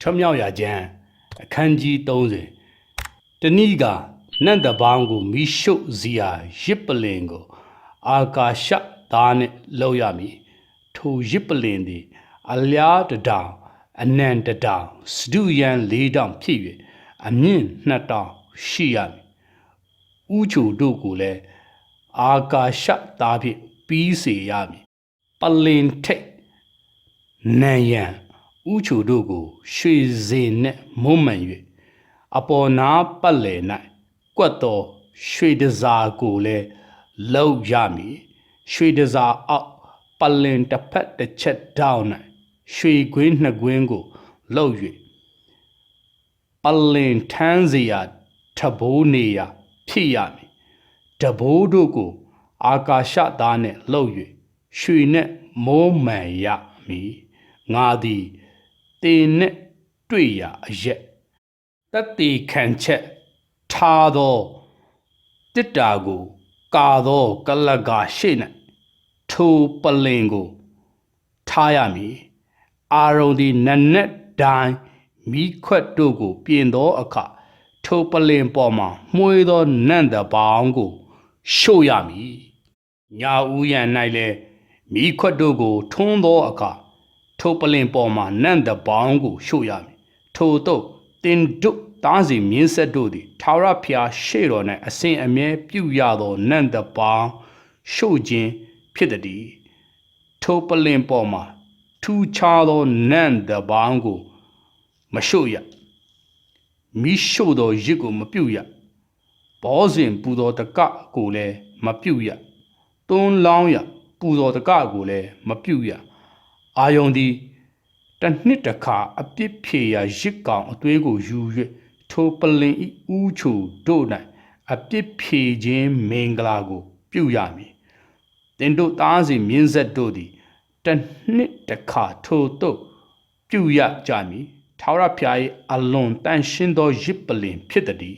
ထွမြောက်ရကျမ်းအခန်းကြီး30တဏိကနတ်တပေါင်းကိုမိရှုစီယာရစ်ပလင်ကို အာကာရှသားနှင့်လောက်ရမည်ထိုရစ်ပလင်သည်အလျားတစ်တောင်အနံတစ်တောင်စဒုယံလေးတောင်ဖြစ်၍အမြင့်နှစ်တောင်ရှိရမည်ဥချိုတို့ကိုလည်းအာကာရှသားဖြင့်ပြီးစေရမည်ပလင်ထိတ်နံယံ ဥချိုတို့ကို ရွှေစေနှင့်မုံမှန်၍အပေါ်နာပတ်လည်၌ကွက်တော်ရွှေတစားကိုလည်းလောက်ရမည်ရွှေတစားအောက်ပလင်တစ်ဖက်တစ်ချက်တောင်း၌ရွှေကွင်းနှစ်ကွင်းကိုလောက်၍ပလင်ထမ်းစရာထဘိုးနေရဖြစ်ရမည်တဘိုးတို့ကို အာကာရှသားနှင့်လှုပ်၍ရွှေနှင့်မိုးမှန်ရမည်ငါသည် တင်နှင့်တွေ့ရာအရက်တတ်တီခံချက်ထားသောတစ်တာကိုကာသောကလကရှိ၌ထိုပလင်ကိုထားရမည်အာရုံသည်နက်နက်တိုင်းမိခွက်တို့ကို ပြင်သောအခါထိုပလင်ပေါ်မှမှုေးသောနန့်တပေါင်းကိုရှို့ရမည်ညာဦးရန်၌လည်းမိခွက်တို့ကို ထွန်းသောအခါ ထိုပလင်ပေါ်မှနန့်တပေါင်းကိုရှို့ရမည်ထိုတို့တင်တို့တားစီမြင်းဆက်တို့သည်ထာဝရဘုရားရှေ့တော်၌အစဉ်အမြဲပြုရသောနန့်တပေါင်းရှို့ခြင်းဖြစ်သည်ထိုပလင်ပေါ်မှထူးခြားသောနန့်တပေါင်းကိုမရှို့ရမိရှို့သောရစ်ကိုမပြုတ်ရဘောဇင်ပူသောတကကိုလည်းမပြုတ်ရသွန်းလောင်းရပူသောတကကိုလည်းမပြုတ်ရ အာယုန်သည်တစ်နှစ်တစ်ခါအပြစ်ဖြေရာရစ်ကောင်အသွေးကိုယူ၍ထိုပလင်ဤဥချိုတို့၌အပြစ်ဖြေခြင်းမင်္ဂလာကို ပြုရမည်တင်တို့သားစီမြင်းဆက်တို့သည်တစ်နှစ်တစ်ခါထိုတို့ပြုရကြမည်ထာဝရဘုရား၏အလွန်တန်ရှင်းသောရစ်ပလင်ဖြစ်သည်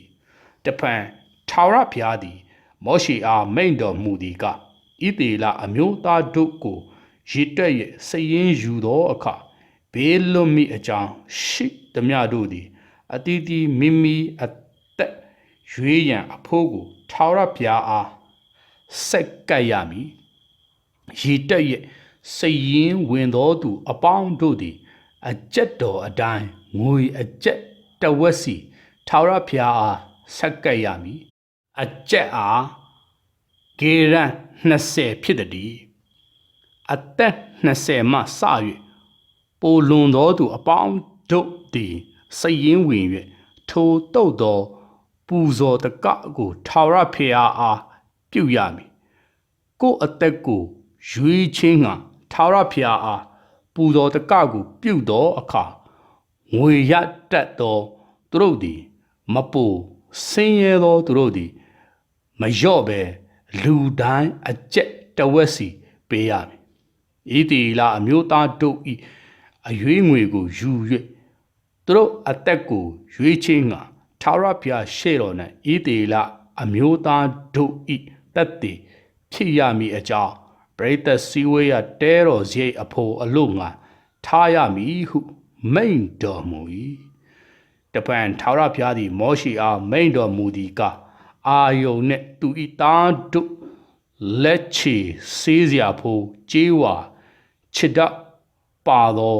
တဖန်ထာဝရဘုရားသည် မောရှိအားမိန့်တော်မူသည်ကဣသေလအမျိုးသားတို့ကို ရစ်တက်ရဲ့စည်ရင်ယူသောအခါဘေးလွတ်မိအကြောင်းရှိသမျှတို့သည်အတီးတီးမိမိအသက်ရွေးရန်အဖို့ကိုထာဝရဘုရားအားဆက်ကပ်ရမည်ရည်တက်ရဲ့စိတ်ရင်းဝင်သောသူ အပေါင်းတို့သည်အကျက်တော်အတိုင်းငွေအကျက်တဝက်စီထာဝရဘုရားအားဆက်ကပ်ရမည်အကျက်အားဂေရန်20ဖြစ်သည် အသက်20မှစ၍ပိုလွန်သောသူအပေါင်းတို့သည်စိတ်ရင်းဝင်၍ထိုတုတ်သော ပူဇော်တကကိုထာဝရဘုရားအားပြုရမည်ကိုယ်အသက်ကိုရွေးချင်းငှာထာဝရဘုရားအားပူဇော်တကကိုပြုသောအခါငွေရတတ်သောသူတို့သည်မပူဆင်းရဲသောသူတို့သည်မလျော့ပဲလူတိုင်းအကျက်တဝက်စီပေးရမည် ဤတီလာအမျိုးသားတို့ဤအရွေးငွေကိုယူ၍သူတို့အသက်ကိုရွေးချင်းငါထာဝရဘုရားရှေ့တော်၌ဤတေလအမျိုးသားတို့ဤတက်တည်ဖြစ်ရမည်အကြောင်းပရိသတ်စည်းဝေးရတဲတော်စရိတ်အဖို့အလို့ငါထားရမည်ဟုမိန့်တော်မူ၏တပန်ထာဝရဘုရားသည် မောရှိအားမိန့်တော်မူသည်ကအာယုန်နှင့်သူဤသားတို့လက်ချေစေးစရာဖို့ကြေးဝါ ချစ်ဒပါသော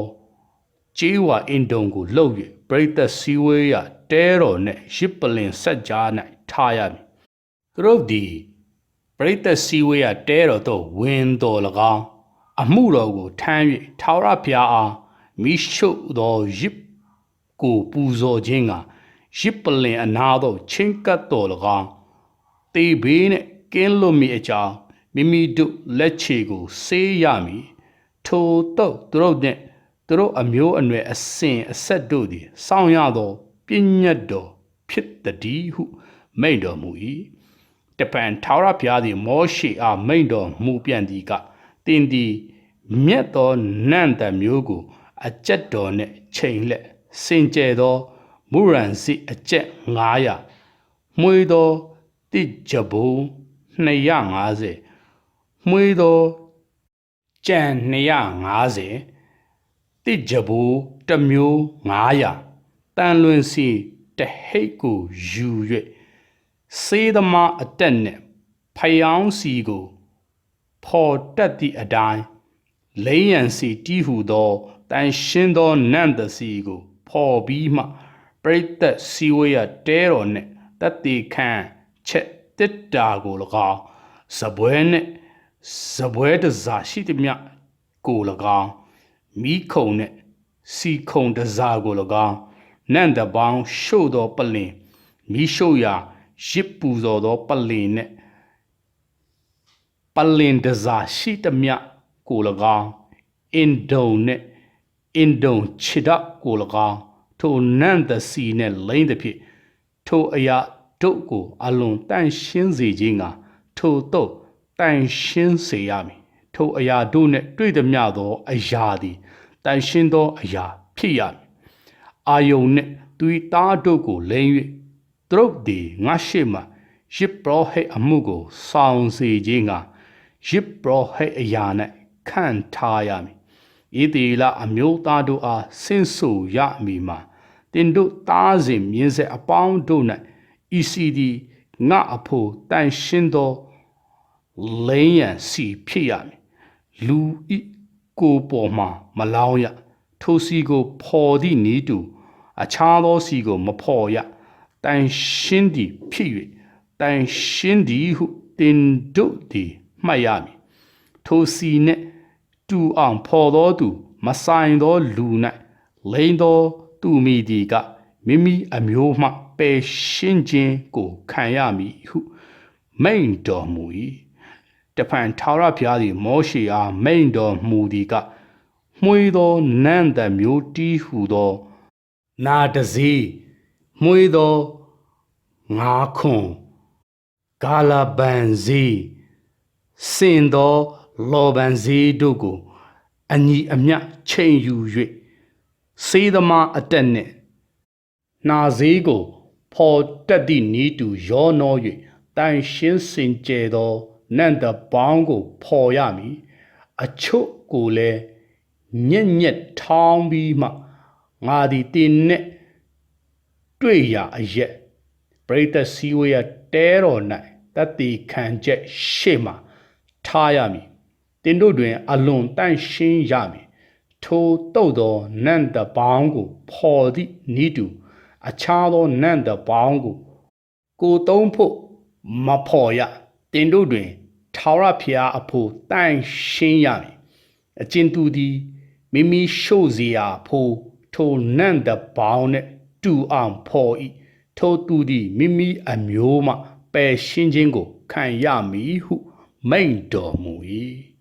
ကြေးဝါအင်တုံကိုလှုပ်၍ပရိသတ်စည်းဝေးရတဲတော်နှင့်ရစ်ပလင်ဆက်ကြား၌ထားရမည်သူတို့သည်ပရိသတ်စည်းဝေးရတဲတော်သို့ဝင်တော်၎င်းအမှုတော်ကိုထမ်း၍ထာဝရဘုရားအားမိရှုသောရစ်ကိုပူဇော်ခြင်းကရစ်ပလင်အနာသို့ချင်းကပ်တော်၎င်းတေဘေးနှင့်ကင်းလွတ်မိအကြောင်းမိမိတို့လက်ခြေကိုဆေးရမည် ထိုတော့သူတို့နှင့်သူတို့အမျိုးအနွယ်အစဉ်အဆက်တို့သည်စောင့်ရသောပြည့်ညတ်တော်ဖြစ်သည်ဟု မိန့်တော်မူ၏တပန်ထာဝရဘုရားသည်မောရှေအားမိန့်တော်မူပြန်သည်ကတင်သည်မြတ်သောနန့်တမျိုးကို အကျက်တော်နှင့်ချိန်လက်စင်ကြယ်သောမုရန်စီအကျက်900မှွေသောတိကြဘုံ250မှွေသော ကြံ250တိကြဘိုးတစ်မျိုး900တန်လွင်စီတဟိတ်ကိုယူ၍စေးသမားအတက်နဲ့ဖယောင်းစီကိုဖော်တက်သည့်အတိုင်းလိမ့်ရန်စီတီးဟုသောတန်ရှင်းသောနန့်တစီကိုဖော်ပြီးမှပရိသတ်စီဝေးရတဲတော်နှင့်တတိခန့်ချက်တစ်တာကို၎င်းစပွဲနှ င့်စပွဲတစားရှိသည်မြကို၎င်းမိခုံနှင့်စီခုံတစားကို၎င်းနန့်တပေါင်းရှို့သောပလင်မိရှို့ရာရစ်ပူဇော်သောပလင်နှင့်ပလင်တစားရှိသမျှကို၎င်းအင်ဒုံနဲ့အင်ဒုံခြေတော့ကို၎င်းထိုနန့်သစီနဲ့လိမ့်သည်ဖြင့်ထိုအရာတို့ကိုအလွန်တန့်ရှင်းစေခြင်းကထိုတော့ တန့်ရှင်းစေရမည်ထိုအရာတို့နဲ့တွေ့သည်မျှသောအရာသည်တန့်ရှင်းသောအရာဖြစ်ရမည်အာယုန်နှင့်သူ၏သားတို့ကိုလိမ့်၍သူတို့သည်ငါရှိမှရစ်ပရောဟိတ်အမှုကိုဆောင်စေခြင်းကရစ်ပရောဟိတ်အရာ၌ခံထားရမည်ဤတိလအမျိုးသားတို့အားဆင့်ဆိုရမည်မှာတင်တို့သားစဉ်မြင်းဆက်အပေါင်းတို့၌ဤစီသည်ငါအဖို့တန်ရှင်းသော လိမ့်ရန်စီဖြစ်ရမည်လူဤကိုယ်ပေါ်မှာမလောင်းရထိုစီကိုဖော်သည့်နီးတူအခြားသောစီကိုမဖော်ရတန်ရှင်းသည်ဖြစ်၍တန်ရှင်းသည်ဟုတင်တို့သည်မှတ်ရမည်ထိုစီနှင့်တူအောင်ဖော်သောသူမဆိုင်သောလူ၌လိန်သောသူမိဒီကမိမိအမျိုးမှပယ်ရှင်းခြင်းကိုခံရမည်ဟုမိန်တော်မူ၏ တဖန်ထာဝရဘုရားသည်မောရှေအားမိန်တော်မူသည်ကမှွေသောနန်းတမျိုးတီးဟုသော နာတစည်းမှွေသောငါးခွန်ဂါလာဘန်စည်းစင်သောလောဘန်စည်းတို့ကိုအညီအမျှချိန်ယူ၍စေးသမားအတက်နှင့်နာစည်းကို ဖော်တက်သည့်နီးတူရောနှော၍တန်ရှင်းစင်ကြယ်သော နန္တပေါင်းကိုဖော်ရမည်အချို့ကိုလည်းညက်ညက်ထောင်းပြီးမှငါသည်တင်နှင့်တွေ့ရာအရက်ပရိသတ်စည်းဝေးရတဲတော်၌တတိခံချက်ရှေ့မှထားရမည်တင်တို့တွင် အလွန်တန့်ရှင်းရမည်ထိုတုတ်သောနန္တပေါင်းကိုဖော်သည့်ဤတူအခြားသောနန္တပေါင်းကိုကိုသုံးဖို့မဖော်ရ တင်တို့တွင်ထာဝရဘုရားအဖို့တန့်ရှင်းရမည်အကျဉ်သူသည်မိမိရှို့စီရာဖို့ထိုနန့်တပေါင်းနှင့်တူအောင်ဖော်၏ထိုသူသည်မိမိအမျိုးမှပယ်ရှင်းခြင်းကိုခံရမည်ဟုမိန့်တော်မူ၏